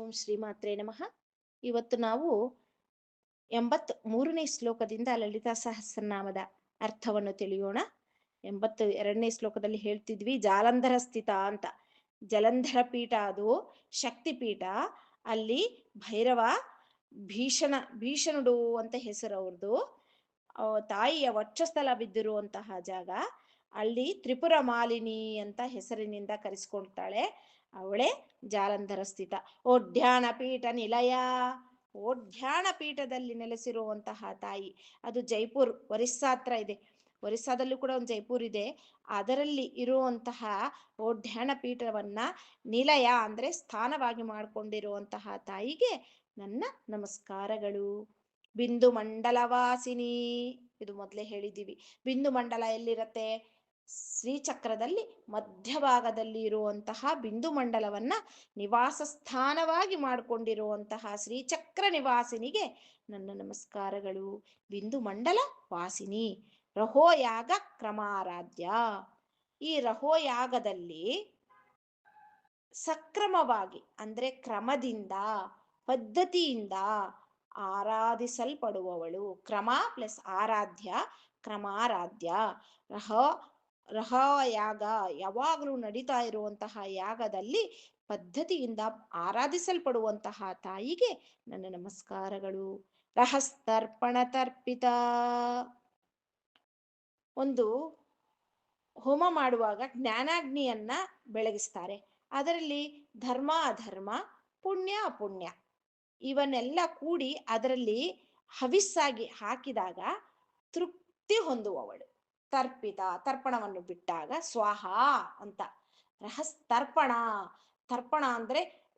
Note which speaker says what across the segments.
Speaker 1: ಓಂ ಶ್ರೀಮಾತ್ರೇ ನಮಃ. ಇವತ್ತು ನಾವು ಎಂಬತ್ ಮೂರನೇ ಶ್ಲೋಕದಿಂದ ಲಲಿತಾ ಸಹಸ್ರನಾಮದ ಅರ್ಥವನ್ನು ತಿಳಿಯೋಣ. ಎಂಬತ್ತು ಎರಡನೇ ಶ್ಲೋಕದಲ್ಲಿ ಹೇಳ್ತಿದ್ವಿ, ಜಾಲಂಧರ ಸ್ಥಿತ ಅಂತ. ಜಲಂಧರ ಪೀಠ ಅದು, ಶಕ್ತಿ ಪೀಠ. ಅಲ್ಲಿ ಭೈರವ, ಭೀಷಣ, ಭೀಷಣುಡು ಅಂತ ಹೆಸರು ಅವ್ರದ್ದು ತಾಯಿಯ ವಕ್ಷಸ್ಥಲ ಬಿದ್ದಿರುವಂತಹ ಜಾಗ. ಅಲ್ಲಿ ತ್ರಿಪುರ ಮಾಲಿನಿ ಅಂತ ಹೆಸರಿನಿಂದ ಕರೆಸ್ಕೊಳ್ತಾಳೆ ಅವಳೇ ಜಾಲಂಧರ ಸ್ಥಿತ ಒಡ್ಯಾಣ ಪೀಠ ನಿಲಯ. ಓಢ್ಯಾಣ ಪೀಠದಲ್ಲಿ ನೆಲೆಸಿರುವಂತಹ ತಾಯಿ. ಅದು ಜೈಪುರ್ ಒರಿಸ್ಸಾ ಹತ್ರ ಇದೆ. ಒರಿಸ್ಸಾದಲ್ಲೂ ಕೂಡ ಒಂದು ಜೈಪುರ್ ಇದೆ. ಅದರಲ್ಲಿ ಇರುವಂತಹ ಓಢ್ಯಾಣ ಪೀಠವನ್ನ ನಿಲಯ ಅಂದ್ರೆ ಸ್ಥಾನವಾಗಿ ಮಾಡಿಕೊಂಡಿರುವಂತಹ ತಾಯಿಗೆ ನನ್ನ ನಮಸ್ಕಾರಗಳು. ಬಿಂದು ಮಂಡಲವಾಸಿನಿ. ಇದು ಮೊದಲೇ ಹೇಳಿದ್ದೀವಿ. ಬಿಂದು ಮಂಡಲ ಎಲ್ಲಿರತ್ತೆ? ಶ್ರೀಚಕ್ರದಲ್ಲಿ ಮಧ್ಯಭಾಗದಲ್ಲಿ ಇರುವಂತಹ ಬಿಂದು ಮಂಡಲವನ್ನ ನಿವಾಸ ಸ್ಥಾನವಾಗಿ ಮಾಡಿಕೊಂಡಿರುವಂತಹ ಶ್ರೀಚಕ್ರ ನಿವಾಸಿನಿಗೆ ನನ್ನ ನಮಸ್ಕಾರಗಳು. ಬಿಂದು ಮಂಡಲ ವಾಸಿನಿ. ರಹೋಯಾಗ ಕ್ರಮಾರಾಧ್ಯ. ಈ ರಹೋಯಾಗದಲ್ಲಿ ಸಕ್ರಮವಾಗಿ ಅಂದ್ರೆ ಕ್ರಮದಿಂದ, ಪದ್ಧತಿಯಿಂದ ಆರಾಧಿಸಲ್ಪಡುವವಳು. ಕ್ರಮ ಪ್ಲಸ್ ಆರಾಧ್ಯ, ಕ್ರಮಾರಾಧ್ಯ. ರಹ ರಹ ಯಾಗ ಯಾವಾಗಲೂ ನಡೀತಾ ಇರುವಂತಹ ಯಾಗದಲ್ಲಿ ಪದ್ಧತಿಯಿಂದ ಆರಾಧಿಸಲ್ಪಡುವಂತಹ ತಾಯಿಗೆ ನನ್ನ ನಮಸ್ಕಾರಗಳು. ರಹಸ್ತರ್ಪಣ ತರ್ಪಿತ. ಒಂದು ಹೋಮ ಮಾಡುವಾಗ ಜ್ಞಾನಾಗ್ನಿಯನ್ನ ಬೆಳಗಿಸ್ತಾರೆ. ಅದರಲ್ಲಿ ಧರ್ಮ ಅಧರ್ಮ, ಪುಣ್ಯ ಅಪುಣ್ಯ ಇವನ್ನೆಲ್ಲ ಕೂಡಿ ಅದರಲ್ಲಿ ಹವಿಸ್ಸಾಗಿ ಹಾಕಿದಾಗ ತೃಪ್ತಿ ಹೊಂದುವವಳು. ತರ್ಪಿತ ತರ್ಪಣವನ್ನು ಬಿಟ್ಟಾಗ ಸ್ವಾಹ ಅಂತ. ರಹಸ್ ತರ್ಪಣ ತರ್ಪಣ ಅಂದ್ರೆ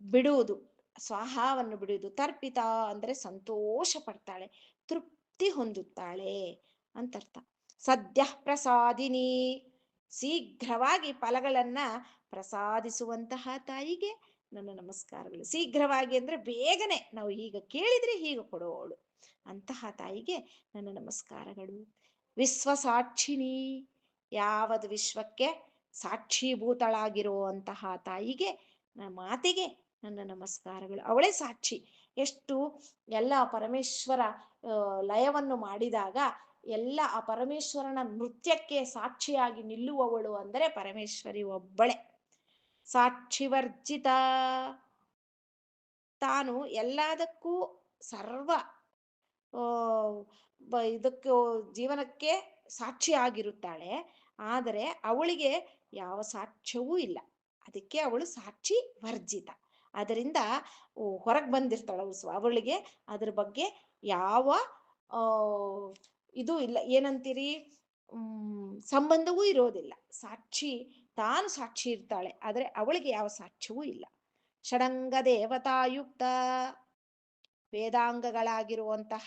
Speaker 1: ಬಿಡುವುದು. ಸ್ವಾಹವನ್ನು ಬಿಡುವುದು. ತರ್ಪಿತ ಅಂದ್ರೆ ಸಂತೋಷ ಪಡ್ತಾಳೆ ತೃಪ್ತಿ ಹೊಂದುತ್ತಾಳೆ ಅಂತರ್ಥ. ಸದ್ಯ ಪ್ರಸಾದಿನಿ. ಶೀಘ್ರವಾಗಿ ಫಲಗಳನ್ನ ಪ್ರಸಾದಿಸುವಂತಹ ತಾಯಿಗೆ ನನ್ನ ನಮಸ್ಕಾರಗಳು. ಶೀಘ್ರವಾಗಿ ಅಂದ್ರೆ ಬೇಗನೆ ನಾವು ಈಗ ಕೇಳಿದ್ರೆ ಹೀಗೆ ಕೊಡೋಳು. ಅಂತಹ ತಾಯಿಗೆ ನನ್ನ ನಮಸ್ಕಾರಗಳು. ವಿಶ್ವಸಾಕ್ಷಿಣಿ ಯಾವದು ವಿಶ್ವಕ್ಕೆ ಸಾಕ್ಷೀಭೂತಳಾಗಿರುವಂತಹ ತಾಯಿಗೆ ನನ್ನ ಮಾತಿಗೆ ನನ್ನ ನಮಸ್ಕಾರಗಳು. ಅವಳೇ ಸಾಕ್ಷಿ. ಎಷ್ಟು ಎಲ್ಲ ಪರಮೇಶ್ವರ ಲಯವನ್ನು ಮಾಡಿದಾಗ ಎಲ್ಲ ಆ ಪರಮೇಶ್ವರನ ನೃತ್ಯಕ್ಕೆ ಸಾಕ್ಷಿಯಾಗಿ ನಿಲ್ಲುವವಳು ಅಂದರೆ ಪರಮೇಶ್ವರಿ ಒಬ್ಬಳೆ. ಸಾಕ್ಷಿವರ್ಜಿತ. ತಾನು ಎಲ್ಲದಕ್ಕೂ ಸರ್ವ ಇದಕ್ಕೆ ಜೀವನಕ್ಕೆ ಸಾಕ್ಷಿಯಾಗಿರುತ್ತಾಳೆ ಆದರೆ ಅವಳಿಗೆ ಯಾವ ಸಾಕ್ಷ್ಯವೂ ಇಲ್ಲ. ಅದಕ್ಕೆ ಅವಳು ಸಾಕ್ಷಿ ವರ್ಜಿತ. ಅದರಿಂದ ಹೊರಗೆ ಬಂದಿರ್ತಾಳೆ ಅವಳು ಅವಳಿಗೆ ಅದ್ರ ಬಗ್ಗೆ ಯಾವ ಇದು ಇಲ್ಲ. ಏನಂತೀರಿ? ಸಂಬಂಧವೂ ಇರೋದಿಲ್ಲ. ಸಾಕ್ಷಿ, ತಾನು ಸಾಕ್ಷಿ ಇರ್ತಾಳೆ. ಆದರೆ ಅವಳಿಗೆ ಯಾವ ಸಾಕ್ಷ್ಯವೂ ಇಲ್ಲ. ಷಡಂಗ ದೇವತಾಯುಕ್ತ ವೇದಾಂಗಗಳಾಗಿರುವಂತಹ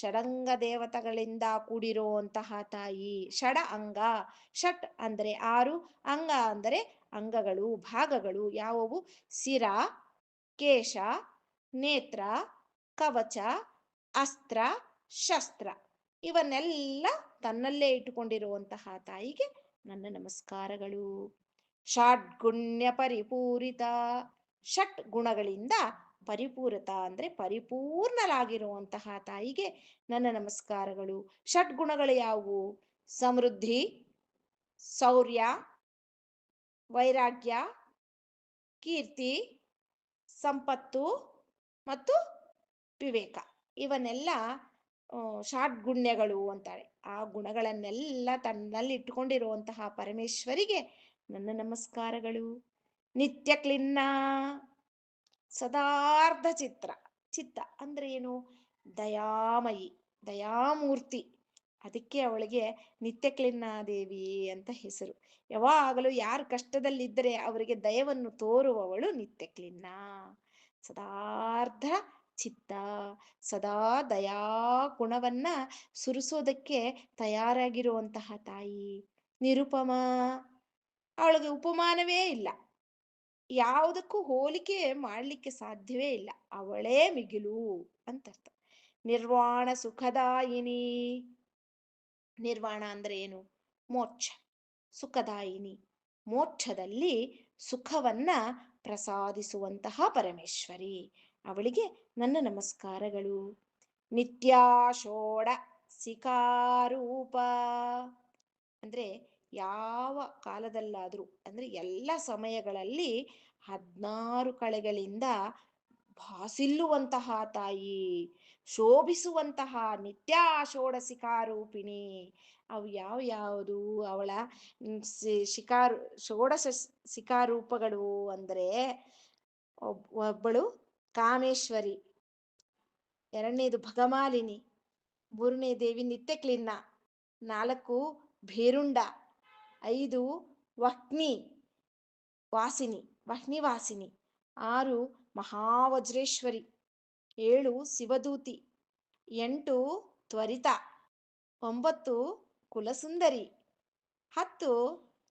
Speaker 1: ಷಡಂಗ ದೇವತೆಗಳಿಂದ ಕೂಡಿರುವಂತಹ ತಾಯಿ ಷಡ ಅಂಗ ಷಟ್ ಅಂದರೆ ಆರು, ಅಂಗ ಅಂದರೆ ಅಂಗಗಳು, ಭಾಗಗಳು ಯಾವುವು? ಸಿರ ಕೇಶ, ನೇತ್ರ, ಕವಚ, ಅಸ್ತ್ರ, ಶಸ್ತ್ರ. ಇವನ್ನೆಲ್ಲ ತನ್ನಲ್ಲೇ ಇಟ್ಟುಕೊಂಡಿರುವಂತಹ ತಾಯಿಗೆ ನನ್ನ ನಮಸ್ಕಾರಗಳು. ಷಡ್ಗುಣ್ಯ ಪರಿಪೂರಿತ ಷಟ್ ಗುಣಗಳಿಂದ ಪರಿಪೂರಿತ ಅಂದ್ರೆ ಪರಿಪೂರ್ಣರಾಗಿರುವಂತಹ ತಾಯಿಗೆ ನನ್ನ ನಮಸ್ಕಾರಗಳು. ಷಟ್ ಗುಣಗಳು ಯಾವುವು? ಸಮೃದ್ಧಿ ಶೌರ್ಯ ವೈರಾಗ್ಯ, ಕೀರ್ತಿ, ಸಂಪತ್ತು ಮತ್ತು ವಿವೇಕ. ಇವನ್ನೆಲ್ಲ ಷಾಡ್ಗುಣ್ಯಗಳು ಅಂತಾರೆ. ಆ ಗುಣಗಳನ್ನೆಲ್ಲ ತನ್ನಲ್ಲಿ ಇಟ್ಟುಕೊಂಡಿರುವಂತಹ ಪರಮೇಶ್ವರಿಗೆ ನನ್ನ ನಮಸ್ಕಾರಗಳು. ನಿತ್ಯ ಕ್ಲಿನ್ನ ಸದಾರ್ಧ ಚಿತ್ರ ಚಿತ್ತ ಅಂದ್ರೆ ಏನು? ದಯಾಮಯಿ, ದಯಾಮೂರ್ತಿ. ಅದಕ್ಕೆ ಅವಳಿಗೆ ನಿತ್ಯ ಕ್ಲಿನ್ನಾದೇವಿ ಅಂತ ಹೆಸರು. ಯಾವಾಗಲೂ ಯಾರು ಕಷ್ಟದಲ್ಲಿದ್ದರೆ ಅವರಿಗೆ ದಯವನ್ನು ತೋರುವವಳು ನಿತ್ಯ ಕ್ಲಿನ್ನ ಸದಾರ್ಧ ಚಿತ್ತ ಸದಾ ದಯಾ ಗುಣವನ್ನ ಸುರಿಸೋದಕ್ಕೆ ತಯಾರಾಗಿರುವಂತಹ ತಾಯಿ. ನಿರುಪಮ. ಅವಳಿಗೆ ಉಪಮಾನವೇ ಇಲ್ಲ. ಯಾವುದಕ್ಕೂ ಹೋಲಿಕೆ ಮಾಡಲಿಕ್ಕೆ ಸಾಧ್ಯವೇ ಇಲ್ಲ. ಅವಳೇ ಮಿಗಿಲು ಅಂತರ್ಥ ನಿರ್ವಾಣ ಸುಖದಾಯಿನಿ ನಿರ್ವಾಣ ಅಂದ್ರೆ ಏನು? ಮೋಕ್ಷ. ಸುಖದಾಯಿನಿ ಮೋಕ್ಷದಲ್ಲಿ ಸುಖವನ್ನ ಪ್ರಸಾದಿಸುವಂತಹ ಪರಮೇಶ್ವರಿ. ಅವಳಿಗೆ ನನ್ನ ನಮಸ್ಕಾರಗಳು. ನಿತ್ಯಾಶೋಡ ಸಿಕಾರೂಪ ಅಂದ್ರೆ ಯಾವ ಕಾಲದಲ್ಲಾದರೂ, ಅಂದ್ರೆ ಎಲ್ಲ ಸಮಯಗಳಲ್ಲಿ ಹದಿನಾರು ಕಳೆಗಳಿಂದ ಭಾಸಿಲ್ಲುವಂತಹ ತಾಯಿ, ಶೋಭಿಸುವಂತಹ ನಿತ್ಯ ಷೋಡಸಿಕಾರೂಪಿಣಿ ಅವು ಯಾವ ಯಾವುದು? ಅವಳ ಶಿಕಾರು, ಷೋಡಶ ಶಿಕಾರೂಪಗಳು ಅಂದರೆ ಒಬ್, ಒಬ್ಬಳು ಕಾಮೇಶ್ವರಿ, ಎರಡನೇದು ಭಗಮಾಲಿನಿ ಮೂರನೇ ದೇವಿ ನಿತ್ಯ ನಿತ್ಯಕ್ಲಿನ್ನ, ನಾಲ್ಕು ಭೇರುಂಡ. ಐದು ವಹ್ನಿ ವಾಸಿನಿ ವಹ್ನಿ ವಾಸಿನಿ ಆರು ಮಹಾವಜ್ರೇಶ್ವರಿ ಏಳು ಶಿವದೂತಿ ಎಂಟು ತ್ವರಿತ ಒಂಬತ್ತು ಕುಲಸುಂದರಿ ಹತ್ತು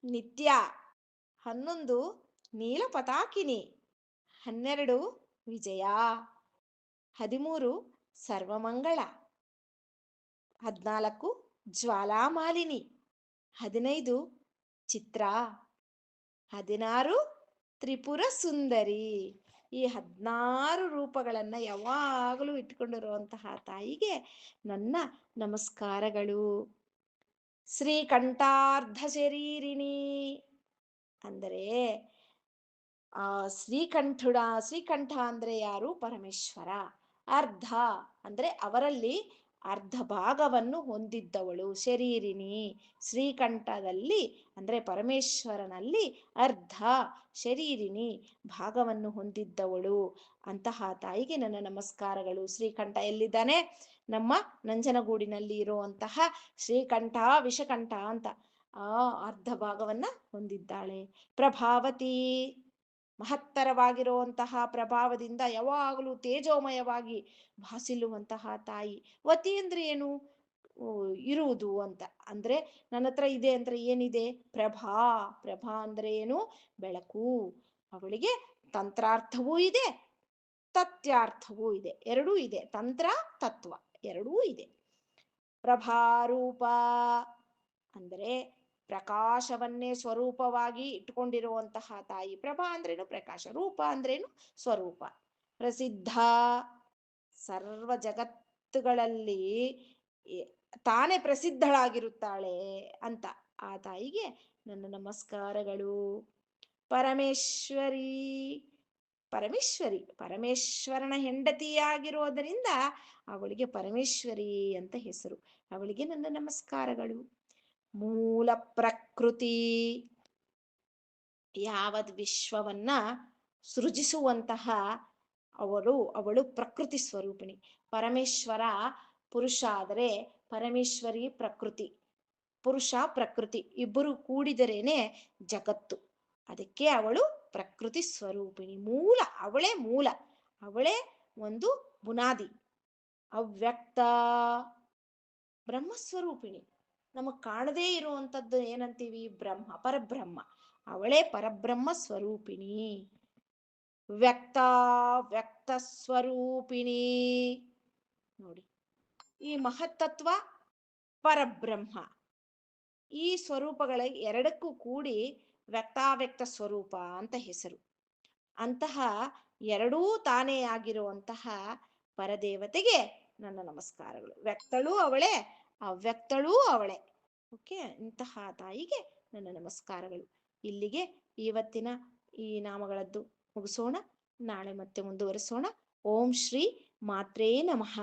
Speaker 1: ನಿತ್ಯ ಹನ್ನೊಂದು ನೀಲಪತಾಕಿನಿ ಹನ್ನೆರಡು ವಿಜಯ ಹದಿಮೂರು ಸರ್ವಮಂಗಳ ಹದಿನಾಲ್ಕು ಜ್ವಾಲಾಮಾಲಿನಿ ಹದಿನೈದು ಚಿತ್ರ. ಹದಿನಾರು ತ್ರಿಪುರ ಸುಂದರಿ. ಈ ಹದಿನಾರು ರೂಪಗಳನ್ನು ಯಾವಾಗಲೂ ಇಟ್ಕೊಂಡಿರುವಂತಹ ತಾಯಿಗೆ ನನ್ನ ನಮಸ್ಕಾರಗಳು. ಶ್ರೀಕಂಠಾರ್ಧ ಶರೀರಿಣಿ ಅಂದರೆ, ಆ, ಶ್ರೀಕಂಠುಡ, ಶ್ರೀಕಂಠ ಅಂದ್ರೆ ಯಾರು? ಪರಮೇಶ್ವರ. ಅರ್ಧ ಅಂದ್ರೆ ಅವರಲ್ಲಿ ಅರ್ಧ ಭಾಗವನ್ನು ಹೊಂದಿದ್ದವಳು. ಶರೀರಿಣಿ ಶ್ರೀಕಂಠದಲ್ಲಿ, ಅಂದರೆ ಪರಮೇಶ್ವರನಲ್ಲಿ ಅರ್ಧ ಶರೀರಿಣಿ ಭಾಗವನ್ನು ಹೊಂದಿದ್ದವಳು. ಅಂತಹ ತಾಯಿಗೆ ನನ್ನ ನಮಸ್ಕಾರಗಳು. ಶ್ರೀಕಂಠ ಎಲ್ಲಿದ್ದಾನೆ? ನಮ್ಮ ನಂಜನಗೂಡಿನಲ್ಲಿ ಇರುವಂತಹ ಶ್ರೀಕಂಠ, ವಿಷಕಂಠ ಅಂತ ಆ ಅರ್ಧ ಭಾಗವನ್ನ ಹೊಂದಿದ್ದಾಳೆ. ಪ್ರಭಾವತಿ ಮಹತ್ತರವಾಗಿರುವಂತಹ ಪ್ರಭಾವದಿಂದ ಯಾವಾಗಲೂ ತೇಜೋಮಯವಾಗಿ ಭಾಸಿಲ್ಲುವಂತಹ ತಾಯಿ. ವತಿ ಅಂದ್ರೆ ಏನು? ಇರುವುದು ಅಂತ. ಅಂದ್ರೆ ನನ್ನ ಹತ್ರ ಇದೆ ಅಂದ್ರೆ ಏನಿದೆ? ಪ್ರಭಾ. ಪ್ರಭಾ ಅಂದ್ರೆ ಏನು? ಬೆಳಕು. ಅವಳಿಗೆ ತಂತ್ರಾರ್ಥವೂ ಇದೆ, ತತ್ಯಾರ್ಥವೂ ಇದೆ. ಎರಡೂ ಇದೆ. ತಂತ್ರ, ತತ್ವ. ಎರಡೂ ಇದೆ. ಪ್ರಭಾರೂಪ ಅಂದರೆ ಪ್ರಕಾಶವನ್ನೇ ಸ್ವರೂಪವಾಗಿ ಇಟ್ಕೊಂಡಿರುವಂತಹ ತಾಯಿ ಪ್ರಭಾ ಅಂದ್ರೇನು? ಪ್ರಕಾಶ ರೂಪ ಅಂದ್ರೇನು? ಸ್ವರೂಪ. ಪ್ರಸಿದ್ಧ ಸರ್ವ ಜಗತ್ತುಗಳಲ್ಲಿ ತಾನೇ ಪ್ರಸಿದ್ಧಳಾಗಿರುತ್ತಾಳೆ ಅಂತ ಆ ತಾಯಿಗೆ ನನ್ನ ನಮಸ್ಕಾರಗಳು. ಪರಮೇಶ್ವರಿ ಪರಮೇಶ್ವರಿ, ಪರಮೇಶ್ವರನ ಹೆಂಡತಿಯಾಗಿರೋದರಿಂದ ಅವಳಿಗೆ ಪರಮೇಶ್ವರಿ ಅಂತ ಹೆಸರು. ಅವಳಿಗೆ ನನ್ನ ನಮಸ್ಕಾರಗಳು. ಮೂಲ ಪ್ರಕೃತಿ ಯಾವದ್ ವಿಶ್ವವನ್ನ ಸೃಜಿಸುವಂತಹ ಅವಳು ಅವಳು ಪ್ರಕೃತಿ ಸ್ವರೂಪಿಣಿ. ಪರಮೇಶ್ವರ ಪುರುಷ ಆದರೆ ಪರಮೇಶ್ವರಿ ಪ್ರಕೃತಿ, ಪುರುಷ ಪ್ರಕೃತಿ ಇಬ್ಬರು ಕೂಡಿದರೇನೆ ಜಗತ್ತು. ಅದಕ್ಕೆ ಅವಳು ಪ್ರಕೃತಿ ಸ್ವರೂಪಿಣಿ. ಮೂಲ, ಅವಳೇ ಮೂಲ, ಅವಳೇ ಒಂದು ಬುನಾದಿ. ಅವ್ಯಕ್ತ ಬ್ರಹ್ಮಸ್ವರೂಪಿಣಿ. ನಮಗ್ ಕಾಣದೇ ಇರುವಂತದ್ದು ಏನಂತೀವಿ? ಬ್ರಹ್ಮ, ಪರಬ್ರಹ್ಮ. ಅವಳೇ ಪರಬ್ರಹ್ಮ ಸ್ವರೂಪಿಣಿ. ವ್ಯಕ್ತ ವ್ಯಕ್ತ ಸ್ವರೂಪಿಣಿ. ನೋಡಿ, ಈ ಮಹತ್ತತ್ವ ಪರಬ್ರಹ್ಮ. ಈ ಸ್ವರೂಪಗಳ ಎರಡಕ್ಕೂ ಕೂಡಿ ವ್ಯಕ್ತಾವ್ಯಕ್ತ ಸ್ವರೂಪ ಅಂತ ಹೆಸರು. ಅಂತಹ ಎರಡೂ ತಾನೇ ಆಗಿರುವಂತಹ ಪರದೇವತೆಗೆ ನನ್ನ ನಮಸ್ಕಾರಗಳು. ವ್ಯಕ್ತಳು ಅವಳೇ ಅವ್ಯಕ್ತಳೂ ಅವಳೆ. ಓಕೆ, ಇಂತಹ ತಾಯಿಗೆ ನನ್ನ ನಮಸ್ಕಾರಗಳು. ಇಲ್ಲಿಗೆ ಇವತ್ತಿನ ಈ ನಾಮಗಳದ್ದು ಮುಗಿಸೋಣ. ನಾಳೆ ಮತ್ತೆ ಮುಂದುವರಿಸೋಣ. ಓಂ ಶ್ರೀ ಮಾತ್ರೇ ನಮಃ.